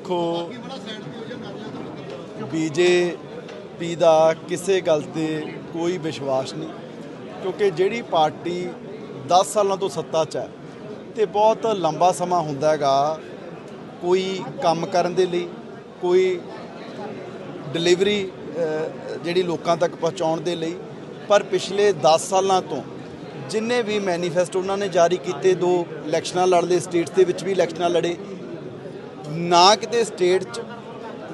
ਦੇਖੋ ਬੀਜੇਪੀ ਦਾ ਕਿਸੇ ਗੱਲ ਤੇ ਕੋਈ ਵਿਸ਼ਵਾਸ ਨਹੀਂ, ਕਿਉਂਕਿ ਜਿਹੜੀ ਪਾਰਟੀ 10 ਸਾਲਾਂ ਤੋਂ ਸੱਤਾ 'ਚ ਹੈ ਤੇ ਬਹੁਤ ਲੰਬਾ ਸਮਾਂ ਹੁੰਦਾ ਹੈਗਾ ਕੋਈ ਕੰਮ ਕਰਨ ਦੇ ਲਈ, ਕੋਈ ਡਿਲੀਵਰੀ ਜਿਹੜੀ ਲੋਕਾਂ ਤੱਕ ਪਹੁੰਚਾਉਣ ਦੇ ਲਈ, ਪਰ ਪਿਛਲੇ 10 ਸਾਲਾਂ ਤੋਂ ਜਿੰਨੇ ਵੀ ਮੈਨੀਫੈਸਟੋ ਉਹਨਾਂ ਨੇ ਜਾਰੀ ਕੀਤੇ, ਦੋ ਇਲੈਕਸ਼ਨਾਂ ਲੜਦੇ, ਸਟੇਟਸ ਦੇ ਵਿੱਚ ਵੀ ਇਲੈਕਸ਼ਨਾਂ ਲੜੇ ਨਾ ਕਿਤੇ ਸਟੇਟ 'ਚ,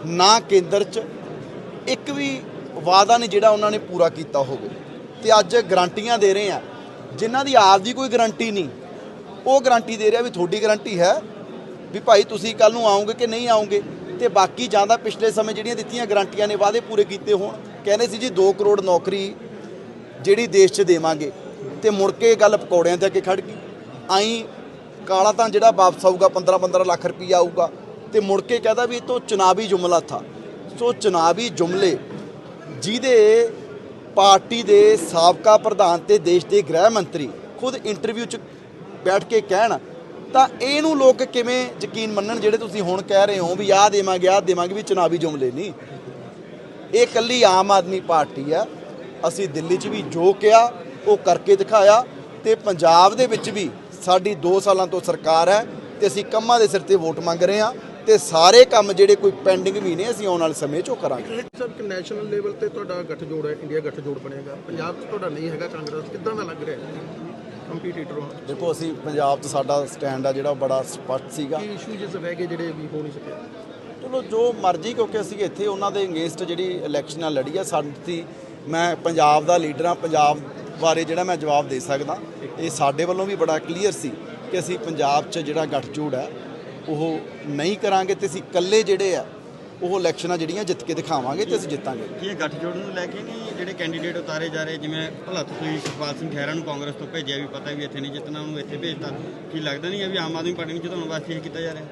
ਨਾ ਕੇਂਦਰ 'ਚ, ਇੱਕ ਵੀ ਵਾਅਦਾ ਨਹੀਂ ਜਿਹੜਾ ਉਹਨਾਂ ਨੇ ਪੂਰਾ ਕੀਤਾ ਹੋਵੇ। ਤੇ ਅੱਜ ਗਰੰਟੀਆਂ ਦੇ ਰਹੇ ਆ। ਜਿਨ੍ਹਾਂ ਦੀ ਆਪ ਦੀ ਕੋਈ ਗਰੰਟੀ ਨਹੀਂ, ਉਹ ਗਰੰਟੀ ਦੇ ਰਿਹਾ ਵੀ ਤੁਹਾਡੀ ਗਰੰਟੀ ਹੈ ਵੀ ਭਾਈ ਤੁਸੀਂ ਕੱਲ ਨੂੰ ਆਉਂਗੇ ਕਿ ਨਹੀਂ ਆਉਂਗੇ ਤੇ ਬਾਕੀ ਜਾਂਦਾ ਪਿਛਲੇ ਸਮੇਂ ਜਿਹੜੀਆਂ ਦਿੱਤੀਆਂ ਗਰੰਟੀਆਂ ਨੇ, ਵਾਅਦੇ ਪੂਰੇ ਕੀਤੇ ਹੋਣ। ਕਹਿੰਦੇ ਸੀ ਜੀ 2 ਕਰੋੜ ਨੌਕਰੀ ਜਿਹੜੀ ਦੇਸ਼ 'ਚ ਦੇਵਾਂਗੇ। ਤੇ ਮੁੜ ਕੇ ਗੱਲ ਪਕੌੜਿਆਂ ਤੇ ਅੱਗੇ ਕੇ ਖੜ ਗਈ। ਆਈ ਕਾਲਾ ਤਾਂ ਜਿਹੜਾ ਵਾਪਸ ਆਊਗਾ 15 15 ਲੱਖ ਰੁਪਈਆ ਆਊਗਾ। ਤੇ ਮੁੜ ਕੇ ਕਹਦਾ ਵੀ ਇਹ ਤੋਂ ਚੁਣਾਵੀ ਜੁਮਲਾ ਥਾ। ਸੋ ਚੁਣਾਵੀ ਜੁਮਲੇ ਜਿਹਦੇ ਪਾਰਟੀ ਦੇ ਸਾਬਕਾ ਪ੍ਰਧਾਨ ਤੇ ਦੇਸ਼ ਦੇ ਗ੍ਰਹਿ ਮੰਤਰੀ ਖੁਦ ਇੰਟਰਵਿਊ 'ਚ ਬੈਠ ਕੇ ਕਹਿਣ, ਤਾਂ ਇਹਨੂੰ ਲੋਕ ਕਿਵੇਂ ਯਕੀਨ ਮੰਨਣ ਜਿਹੜੇ ਤੁਸੀਂ ਹੁਣ ਕਹਿ ਰਹੇ ਹੋ ਵੀ ਆਹ ਦੇਵਾਂਗੇ ਆਹ ਦੇਵਾਂਗੇ ਵੀ ਚੁਣਾਵੀ ਜੁਮਲੇ ਨਹੀਂ। ਇਹ ਕੱਲੀ ਆਮ ਆਦਮੀ ਪਾਰਟੀ ਆ। ਅਸੀਂ ਦਿੱਲੀ 'ਚ ਵੀ ਜੋ ਕਿਹਾ, ਉਹ ਕਰਕੇ ਦਿਖਾਇਆ ਤੇ ਪੰਜਾਬ ਦੇ ਵਿੱਚ ਵੀ ਸਾਡੀ 2 ਸਾਲਾਂ ਤੋਂ ਸਰਕਾਰ ਹੈ ਤੇ ਅਸੀਂ ਕੰਮਾਂ ਦੇ ਸਿਰ ਤੇ ਵੋਟ ਮੰਗ ਰਹੇ ਹਾਂ। ਤੇ ਸਾਰੇ ਕੰਮ ਜਿਹੜੇ ਕੋਈ ਪੈਂਡਿੰਗ ਵੀ ਨੇ ਅਸੀਂ ਆਉਣ ਵਾਲੇ ਸਮੇਂ 'ਚ ਉਹ ਕਰਾਂਗੇ। ਸਰ ਕਿ ਨੈਸ਼ਨਲ ਲੈਵਲ ਤੇ ਤੁਹਾਡਾ ਗੱਠਜੋੜ ਹੈ ਇੰਡੀਆ ਗੱਠਜੋੜ ਬਣੇਗਾ ਪੰਜਾਬ 'ਚ ਤੁਹਾਡਾ ਨਹੀਂ ਹੈਗਾ ਕਾਂਗਰਸ ਕਿੱਦਾਂ ਦਾ ਲੱਗ ਰਿਹਾ? ਕੰਪੀਟੀਟਰ ਹੋ। ਦੇਖੋ ਅਸੀਂ ਪੰਜਾਬ 'ਚ ਸਾਡਾ ਸਟੈਂਡ ਆ ਜਿਹੜਾ ਬੜਾ ਸਪਸ਼ਟ ਸੀਗਾ। ਕੀ ਇਸ਼ੂ ਜਿਸ ਰਹਿ ਗਏ ਜਿਹੜੇ ਵੀ ਹੋ ਨਹੀਂ ਸਕੇ? ਚਲੋ ਜੋ ਮਰਜ਼ੀ ਕਿਉਂਕਿ ਅਸੀਂ ਇੱਥੇ ਉਹਨਾਂ ਦੇ ਅਗੇਂਸਟ ਜਿਹੜੀ ਇਲੈਕਸ਼ਨਾਂ ਲੜੀ ਆ ਸਾਡੀ ਮੈਂ ਪੰਜਾਬ ਦਾ ਲੀਡਰ ਆ ਪੰਜਾਬ ਬਾਰੇ ਜਿਹੜਾ ਮੈਂ ਜਵਾਬ ਦੇ ਸਕਦਾ। ਇਹ ਸਾਡੇ ਵੱਲੋਂ ਵੀ ਬੜਾ ਕਲੀਅਰ ਸੀ ਕਿ ਅਸੀਂ ਪੰਜਾਬ 'ਚ ਜਿਹੜਾ ਗੱਠਜੋੜ ਹੈ ਉਹ ਨਹੀਂ ਕਰਾਂਗੇ ਤੇ ਅਸੀਂ ਇਕੱਲੇ ਜਿਹੜੇ ਆ ਉਹ ਇਲੈਕਸ਼ਨਾਂ ਜਿਹੜੀਆਂ ਜਿੱਤ ਕੇ ਦਿਖਾਵਾਂਗੇ ਤੇ ਅਸੀਂ ਜਿੱਤਾਂਗੇ। ਕੀ ਇਹ ਗੱਠਜੋੜ ਨੂੰ ਲੈ ਕੇ ਨਹੀਂ ਜਿਹੜੇ ਕੈਂਡੀਡੇਟ ਉਤਾਰੇ ਜਾ ਰਹੇ ਜਿਵੇਂ ਭਲਾ ਤੁਸੀਂ ਸੁਖਪਾਲ ਸਿੰਘ ਖਹਿਰਾ ਨੂੰ ਕਾਂਗਰਸ ਤੋਂ ਭੇਜਿਆ ਵੀ ਪਤਾ ਵੀ ਇੱਥੇ ਨਹੀਂ ਜਿੱਤਣਾ ਉਹਨੂੰ ਇੱਥੇ ਭੇਜਤਾ। ਕੀ ਲੱਗਦਾ ਨਹੀਂ ਹੈ ਵੀ ਆਮ ਆਦਮੀ ਪਾਰਟੀ ਨੂੰ ਜਿਤਾਉਣ ਵਾਸਤੇ ਇਹ ਕੀਤਾ ਜਾ ਰਿਹਾ?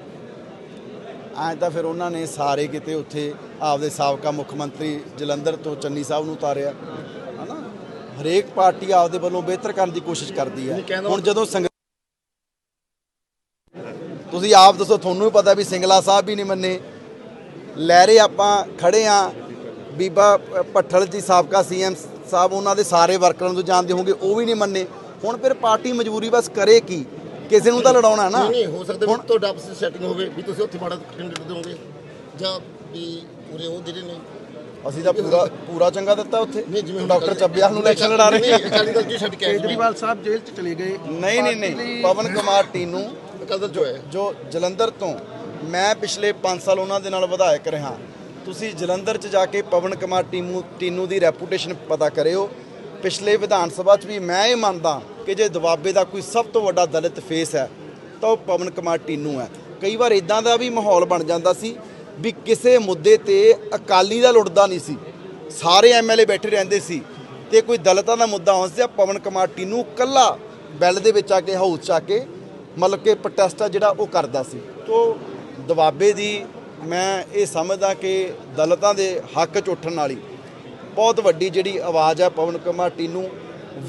ਐਂ ਤਾਂ ਫਿਰ ਉਹਨਾਂ ਨੇ ਸਾਰੇ ਕਿਤੇ ਉੱਥੇ ਆਪਦੇ ਸਾਬਕਾ ਮੁੱਖ ਮੰਤਰੀ ਜਲੰਧਰ ਤੋਂ ਚੰਨੀ ਸਾਹਿਬ ਨੂੰ ਉਤਾਰਿਆ। ਹਨਾ? ਹਰੇਕ ਪਾਰਟੀ ਆਪਦੇ ਵੱਲੋਂ ਬਿਹਤਰ ਕਰਨ ਦੀ ਕੋਸ਼ਿਸ਼ ਕਰਦੀ ਹੈ। ਹੁਣ ਜਦੋਂ ਤੁਸੀਂ ਆਪ ਦੱਸੋ ਤੁਹਾਨੂੰ ਵੀ ਪਤਾ ਵੀ ਸਿੰਗਲਾ ਸਾਹਿਬ ਵੀ ਨਹੀਂ ਮੰਨੇ। ਲਹਿਰੇ ਆਪਾਂ ਖੜੇ ਆ ਬੀਬਾ ਪ- ਭੱਠਲ ਜੀ ਸਾਬਕਾ ਸੀਐਮ ਸਾਹਿਬ ਉਹਨਾਂ ਦੇ ਸਾਰੇ ਵਰਕਰਾਂ ਨੂੰ ਜਾਣਦੇ ਹੋਗੇ ਉਹ ਵੀ ਨਹੀਂ ਮੰਨੇ। ਹੁਣ ਫਿਰ ਪਾਰਟੀ ਮਜਬੂਰੀ ਬਸ ਕਰੇ ਕੀ? ਕਿਸੇ ਨੂੰ ਤਾਂ ਲੜਾਉਣਾ ਨਾ। ਨਹੀਂ ਹੋ ਸਕਦਾ ਹੁਣ ਵੀ ਤੁਹਾਡਾ ਆਪਸ ਸੈਟਿੰਗ ਹੋਵੇ ਵੀ ਤੁਸੀਂ ਉੱਥੇ ਮਾੜਾ ਕੈਂਡੀਡੇਟ ਦਿਓਗੇ। ਜਾਂ ਵੀ ਪੂਰੇ ਉਹ ਜਿਹੜੇ ਨੇ। ਅਸੀਂ ਤਾਂ ਪੂਰਾ ਪੂਰਾ ਚੰਗਾ ਦਿੱਤਾ ਉੱਥੇ। ਨਹੀਂ ਜਿਵੇਂ ਹੁਣ ਡਾਕਟਰ ਚੱਬਿਆਲ ਨੂੰ ਇਲੈਕਸ਼ਨ ਲੜਾ ਰਹੇ ਕੇਜਰੀਵਾਲ ਸਾਹਿਬ ਜੇਲ੍ਹ 'ਚ ਚਲੇ ਗਏ। ਨਹੀਂ ਨਹੀਂ ਨਹੀਂ। ਪਵਨ ਕੁਮਾਰ ਟੀਨੂ ਕਦਰ ਜੋ ਹੈ। ਜੋ ਜਲੰਧਰ ਤੋਂ ਮੈਂ ਪਿਛਲੇ 5 ਸਾਲ ਉਹਨਾਂ ਦੇ ਨਾਲ ਵਿਧਾਇਕ ਰਿਹਾ। ਤੁਸੀਂ ਜਲੰਧਰ 'ਚ ਜਾ ਕੇ ਪਵਨ ਕੁਮਾਰ ਟੀਮੂ ਟੀਨੂ ਦੀ ਰੈਪੂਟੇਸ਼ਨ ਪਤਾ ਕਰਿਓ। ਪਿਛਲੇ ਵਿਧਾਨ ਸਭਾ 'ਚ ਵੀ ਮੈਂ ਇਹ ਮੰਨਦਾ ਕਿ ਜੇ ਦਬਾਬੇ ਦਾ ਕੋਈ ਸਭ ਤੋਂ ਵੱਡਾ ਦਲਿਤ ਫੇਸ ਹੈ, ਤਾਂ ਉਹ ਪਵਨ ਕੁਮਾਰ ਟੀਨੂ ਹੈ। ਕਈ ਵਾਰ ਇਦਾਂ ਦਾ ਵੀ ਮਾਹੌਲ ਬਣ ਜਾਂਦਾ ਸੀ ਵੀ ਕਿਸੇ ਮੁੱਦੇ ਤੇ ਅਕਾਲੀ ਦਾ ਲੁੱਟਦਾ ਨਹੀਂ ਸੀ। ਸਾਰੇ ਐਮਐਲਏ ਬੈਠੇ ਰਹਿੰਦੇ ਸੀ ਤੇ ਕੋਈ ਦਲਿਤਾਂ ਦਾ ਮੁੱਦਾ ਹੁੰਦਾ ਆਉਂਦਾ ਪਵਨ ਕੁਮਾਰ ਟੀਨੂ ਕੱਲਾ ਬੈਲ ਦੇ ਵਿੱਚ ਆ ਕੇ, ਹਾਊਸ 'ਚ ਆ ਕੇ ਮਤਲਬ ਕਿ ਪ੍ਰੋਟੈਸਟ ਆ ਜਿਹੜਾ ਉਹ ਕਰਦਾ ਸੀ। ਤੋ ਦਬਾਬੇ ਦੀ ਮੈਂ ਇਹ ਸਮਝਦਾ ਕਿ ਦਲਤਾਂ ਦੇ ਹੱਕ 'ਚ ਉੱਠਣ ਵਾਲੀ ਬਹੁਤ ਵੱਡੀ ਜਿਹੜੀ ਆਵਾਜ਼ ਹੈ ਪਵਨ ਕੁਮਾਰ ਟੀਨੂ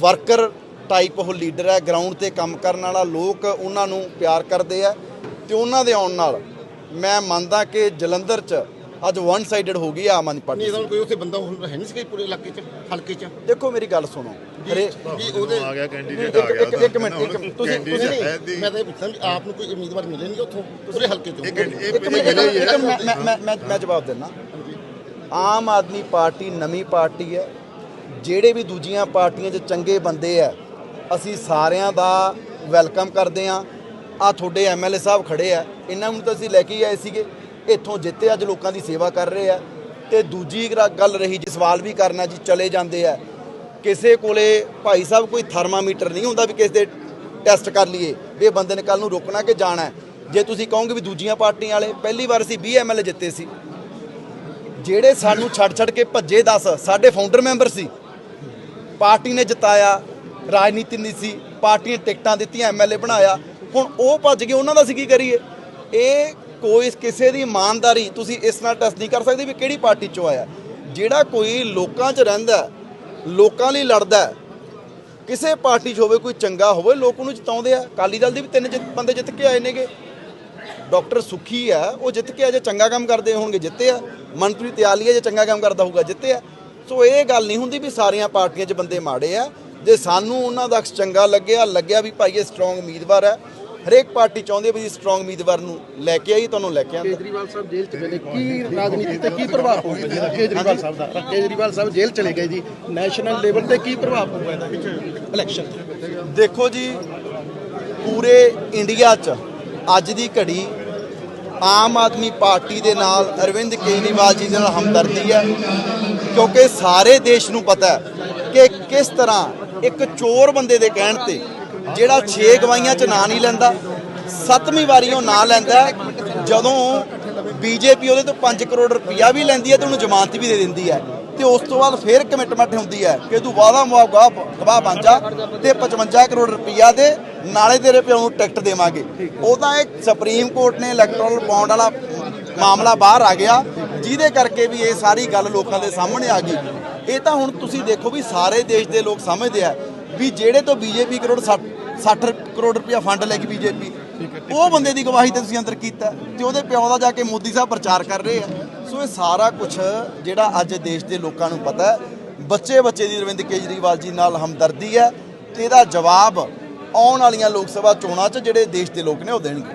ਵਰਕਰ ਟਾਈਪ ਉਹ ਲੀਡਰ ਹੈ ਗਰਾਊਂਡ ਤੇ ਕੰਮ ਕਰਨ ਵਾਲਾ, ਲੋਕ ਉਹਨਾਂ ਨੂੰ ਪਿਆਰ ਕਰਦੇ ਆ ਤੇ ਉਹਨਾਂ ਦੇ ਆਉਣ ਨਾਲ ਮੈਂ ਮੰਨਦਾ ਕਿ ਜਲੰਧਰ 'ਚ ਅੱਜ ਵਨ ਸਾਈਡਡ ਹੋ ਗਈ ਆ ਆਮ ਆਦਮੀ ਪਾਰਟੀ ਨਹੀਂ ਕੋਈ ਉੱਥੇ ਬੰਦਾ ਹੁਣ ਹੈ ਨਹੀਂ ਸੀ ਪੂਰੇ ਇਲਾਕੇ 'ਚ ਹਲਕੇ 'ਚ? ਦੇਖੋ ਮੇਰੀ ਗੱਲ ਸੁਣੋ। ਹਰੇ ਵੀ ਉਹਦੇ ਆ ਗਿਆ ਕੈਂਡੀਡੇਟ ਆ ਗਿਆ ਇੱਕ- ਮਿੰਟ, ਇੱਕ ਮਿੰਟ, ਤੁਸੀਂ- ਤੁਸੀਂ ਮੈਂ ਤਾਂ ਇਹ ਪੁੱਛਦਾ ਵੀ ਆਪ ਨੂੰ ਕੋਈ ਉਮੀਦਵਾਰ ਮਿਲੇ ਨਹੀਂ ਉੱਥੋਂ ਪੂਰੇ ਹਲਕੇ 'ਚੋਂ? ਇੱਕ- ਮਿੰਟ, ਮੈਂ- ਮੈਂ ਮੈਂ ਮੈਂ ਜਵਾਬ ਦਿੰਦਾ। ਆਮ ਆਦਮੀ ਪਾਰਟੀ ਨਵੀਂ ਪਾਰਟੀ ਹੈ। ਜਿਹੜੇ ਵੀ ਦੂਜੀਆਂ ਪਾਰਟੀਆਂ 'ਚ ਚੰਗੇ ਬੰਦੇ ਆ ਅਸੀਂ ਸਾਰਿਆਂ ਦਾ ਵੈਲਕਮ ਕਰਦੇ ਆ ਆ ਤੁਹਾਡੇ ਐਮਐਲਏ ਸਾਹਿਬ ਖੜੇ ਆ। ਇਹਨਾਂ ਨੂੰ ਤਾਂ ਅਸੀਂ ਲੈ ਕੇ ਹੀ ਆਏ ਸੀਗੇ। ਇੱਥੋਂ ਜਿੱਤੇ ਅੱਜ ਲੋਕਾਂ ਦੀ ਸੇਵਾ ਕਰ ਰਹੇ ਆ। ਤੇ ਦੂਜੀ ਗੱਲ ਰਹੀ ਜੀ, ਸਵਾਲ ਵੀ ਕਰਨਾ ਜੀ, ਚਲੇ ਜਾਂਦੇ ਆ। ਕਿਸੇ ਕੋਲੇ ਭਾਈ ਸਾਹਿਬ ਕੋਈ ਥਰਮਾਮੀਟਰ ਨਹੀਂ ਹੁੰਦਾ ਵੀ ਕਿਸੇ ਦੇ ਟੈਸਟ ਕਰ ਲਈਏ, ਵੀ ਇਹ ਬੰਦੇ ਨੇ ਕੱਲ ਨੂੰ ਰੁਕਣਾ ਕਿ ਜਾਣਾ ਜੇ ਤੁਸੀਂ ਕਹੋਗੇ ਵੀ ਦੂਜੀਆਂ ਪਾਰਟੀਆਂ ਵਾਲੇ, ਪਹਿਲੀ ਵਾਰ ਅਸੀਂ 20 ਐਮਐਲਏ ਜਿੱਤੇ ਸੀ। ਜਿਹੜੇ ਸਾਨੂੰ ਛੱਡ ਛੱਡ ਕੇ ਭੱਜੇ 10 ਸਾਡੇ ਫਾਊਂਡਰ ਮੈਂਬਰ ਸੀ। ਪਾਰਟੀ ਨੇ ਜਿਤਾਇਆ, ਰਾਜਨੀਤੀ ਨਹੀਂ ਸੀ ਪਾਰਟੀ ਨੇ ਟਿਕਟਾਂ ਦਿੱਤੀਆਂ ਐਮਐਲਏ ਬਣਾਇਆ। ਹੁਣ ਉਹ ਭੱਜ ਗਏ, ਉਹਨਾਂ ਦਾ ਅਸੀਂ ਕੀ ਕਰੀਏ? ਇਹ ਕੋਈ ਕਿਸੇ ਦੀ ਇਮਾਨਦਾਰੀ ਤੁਸੀਂ ਇਸ ਨਾਲ ਟੈਸਟ ਨਹੀਂ ਕਰ ਸਕਦੇ ਵੀ ਕਿਹੜੀ ਪਾਰਟੀ ਚੋਂ ਆਇਆ। ਜਿਹੜਾ ਕੋਈ ਲੋਕਾਂ 'ਚ ਰਹਿੰਦਾ ਲੋਕਾਂ ਲਈ ਲੜਦਾ ਕਿਸੇ ਪਾਰਟੀ 'ਚ ਹੋਵੇ, ਕੋਈ ਚੰਗਾ ਹੋਵੇ, ਲੋਕ ਉਹਨੂੰ ਜਿਤਾਉਂਦੇ ਆ। ਅਕਾਲੀ ਦਲ ਦੇ ਵੀ ਤਿੰਨ ਜਿੱਤ- ਬੰਦੇ ਜਿੱਤ ਕੇ ਆਏ ਨੇਗੇ। ਡਾਕਟਰ ਸੁਖੀ ਆ ਉਹ ਜਿੱਤ ਕੇ ਆ ਜੇ ਚੰਗਾ ਕੰਮ ਕਰਦੇ ਹੋਣਗੇ, ਜਿੱਤੇ ਆ। ਮਨਪ੍ਰੀਤ ਆਲੀਆ ਜੇ ਚੰਗਾ ਕੰਮ ਕਰਦਾ ਹੋਊਗਾ, ਜਿੱਤੇ ਆ। ਸੋ ਇਹ ਗੱਲ ਨਹੀਂ ਹੁੰਦੀ ਵੀ ਸਾਰੀਆਂ ਪਾਰਟੀਆਂ 'ਚ ਬੰਦੇ ਮਾੜੇ ਆ। ਜੇ ਸਾਨੂੰ ਉਹਨਾਂ ਦਾ ਚੰਗਾ ਲੱਗਿਆ ਲੱਗਿਆ ਵੀ ਭਾਈ ਇਹ ਸਟਰੋਂਗ ਉਮੀਦਵਾਰ ਹੈ ਹਰੇਕ ਪਾਰਟੀ ਚਾਹੁੰਦੀ ਹੈ ਵੀ ਸਟਰੋਂਗ ਉਮੀਦਵਾਰ ਨੂੰ ਲੈ ਕੇ ਆਈ ਤੁਹਾਨੂੰ ਲੈ ਕੇ ਆਂਦਾ ਕੇਜਰੀਵਾਲ ਸਾਹਿਬ ਜੇਲ੍ਹ ਚ ਗਏ ਕੀ ਰਾਜਨੀਤੀ ਤੇ ਕੀ ਪ੍ਰਭਾਵ ਪਊਗਾ ਜੀ? ਕੇਜਰੀਵਾਲ ਸਾਹਿਬ ਦਾ। ਕੇਜਰੀਵਾਲ ਸਾਹਿਬ ਜੇਲ੍ਹ ਚਲੇ ਗਏ ਜੀ। ਨੈਸ਼ਨਲ ਲੈਵਲ ਤੇ ਕੀ ਪ੍ਰਭਾਵ ਪਊਗਾ ਇਹਦਾ? ਇਲੈਕਸ਼ਨ ਤੇ। ਦੇਖੋ ਜੀ ਪੂਰੇ ਇੰਡੀਆ 'ਚ ਅੱਜ ਦੀ ਘੜੀ ਆਮ ਆਦਮੀ ਪਾਰਟੀ ਦੇ ਨਾਲ ਅਰਵਿੰਦ ਕੇਜਰੀਵਾਲ ਜੀ ਦੇ ਨਾਲ ਹਮਦਰਦੀ ਹੈ ਕਿਉਂਕਿ ਸਾਰੇ ਦੇਸ਼ ਨੂੰ ਪਤਾ ਹੈ ਕਿ ਕਿਸ ਤਰ੍ਹਾਂ ਇੱਕ ਚੋਰ ਬੰਦੇ ਦੇ ਕਹਿਣ ਤੇ ਜਿਹੜਾ 6 ਗਵਾਈਆਂ 'ਚ ਨਾਂ ਨਹੀਂ ਲੈਂਦਾ ਸੱਤਵੀਂ ਵਾਰੀ ਉਹ ਨਾਂ ਲੈਂਦਾ ਹੈ, ਜਦੋਂ ਬੀਜੇਪੀ ਉਹਦੇ ਤੋਂ 5 ਕਰੋੜ ਰੁਪਇਆ ਵੀ ਲੈਂਦੀ ਹੈ ਤੇ ਉਹਨੂੰ ਜ਼ਮਾਨਤ ਵੀ ਦੇ ਦਿੰਦੀ ਹੈ। ਤੇ ਉਸ ਤੋਂ ਬਾਅਦ ਫੇਰ ਕਮਿਟਮੈਂਟ ਹੁੰਦੀ ਹੈ ਕਿ ਤੂੰ ਵਾਦਾ ਮੁਆਵਜ਼ਾ ਗਵਾਹ ਬਣ ਜਾ ਤੇ 55 ਕਰੋੜ ਰੁਪਇਆ ਦੇ ਨਾਲੇ ਤੇਰੇ ਪਿਓ ਨੂੰ ਟਿਕਟ ਦੇਵਾਂਗੇ। ਉਹ ਤਾਂ ਇਹ ਸੁਪਰੀਮ ਕੋਰਟ ਨੇ ਇਲੈਕਟੋਰਲ ਬੌਂਡ ਵਾਲਾ ਮਾਮਲਾ ਬਾਹਰ ਆ ਗਿਆ ਜਿਹਦੇ ਕਰਕੇ ਵੀ ਇਹ ਸਾਰੀ ਗੱਲ ਲੋਕਾਂ ਦੇ ਸਾਹਮਣੇ ਆ ਗਈ। ਇਹ ਤਾਂ ਹੁਣ ਤੁਸੀਂ ਦੇਖੋ ਵੀ ਸਾਰੇ ਦੇਸ਼ ਦੇ ਲੋਕ ਸਮਝਦੇ ਆ ਵੀ ਜਿਹੜੇ ਤੋਂ ਬੀਜੇਪੀ ਕਰੋੜ 60 60 ਕਰੋੜ ਰੁਪਇਆ ਫੰਡ ਲੈ ਕੇ ਬੀਜੇਪੀ ਉਹ ਬੰਦੇ ਦੀ ਗਵਾਹੀ ਤੇ ਤੁਸੀਂ ਅੰਦਰ ਕੀਤਾ ਤੇ ਉਹਦੇ ਪਿਓ ਦਾ ਜਾ ਕੇ ਮੋਦੀ ਸਾਹਿਬ ਪ੍ਰਚਾਰ ਕਰ ਰਹੇ ਆ। ਸੋ ਇਹ ਸਾਰਾ ਕੁਝ ਜਿਹੜਾ ਅੱਜ ਦੇਸ਼ ਦੇ ਲੋਕਾਂ ਨੂੰ ਪਤਾ ਹੈ। ਬੱਚੇ ਬੱਚੇ ਦੀ ਅਰਵਿੰਦ ਕੇਜਰੀਵਾਲ ਜੀ ਨਾਲ ਹਮਦਰਦੀ ਹੈ ਤੇ ਇਹਦਾ ਜਵਾਬ ਆਉਣ ਵਾਲੀਆਂ ਲੋਕ ਸਭਾ ਚੋਣਾਂ 'ਚ ਜਿਹੜੇ ਦੇਸ਼ ਦੇ ਲੋਕ ਨੇ ਉਹ ਦੇਣਗੇ।